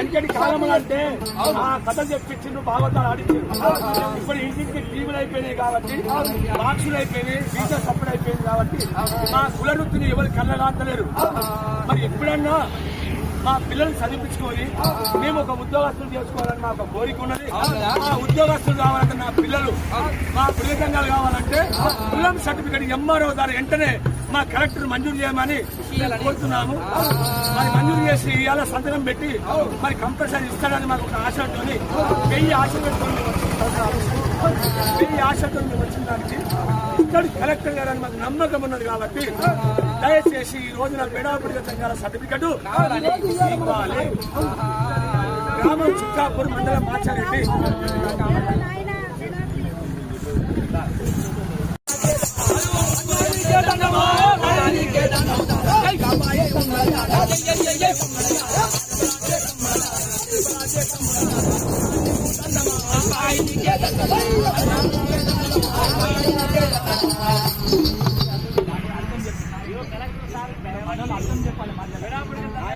ఎంకటి కాలంలో అంటే ఆ కథలు చెప్పించిండు భాగవతాలు ఆడించారు. ఇప్పుడు ఇంటికి టీవీలు అయిపోయినాయి కాబట్టి బాక్సులు అయిపోయినాయి టీచర్ సప్పుడు అయిపోయింది కాబట్టి మా కుల వృత్తిని ఎవరు కళ్ళగాంతలేరు మరి ఎప్పుడన్నా మా పిల్లల్ని చదివించుకొని మేము ఒక ఉద్యోగస్తులు చేసుకోవాలని మా ఒక కోరిక ఉన్నది. మా ఉద్యోగస్తులు కావాలంటే నా పిల్లలు మా ప్రయోజనాలు కావాలంటే కులం సర్టిఫికేట్ ఎంఆర్ఓ ద్వారా వెంటనే మా కలెక్టర్ మంజూరు చేయమని కోరుతున్నాము. మరి మంజూరు చేసి ఇవాళ సంతకం పెట్టి మరి కంపల్సరీ ఇస్తాడని మాకు ఒక ఆశతోని వెయ్యి ఆశ పెట్టుకొని వెయ్యి ఆశతో వచ్చిన దానికి. ఇక్కడ కలెక్టర్ గారు అని మాకు నమ్మకం ఉన్నది కాబట్టి దయచేసి ఈ రోజున పెడాపుడి సంఘాల సర్టిఫికెట్ ఇవ్వాలి గ్రామం చుక్కాపూర్ మండలం మాచారెడ్డి Hey! చెప్పాలి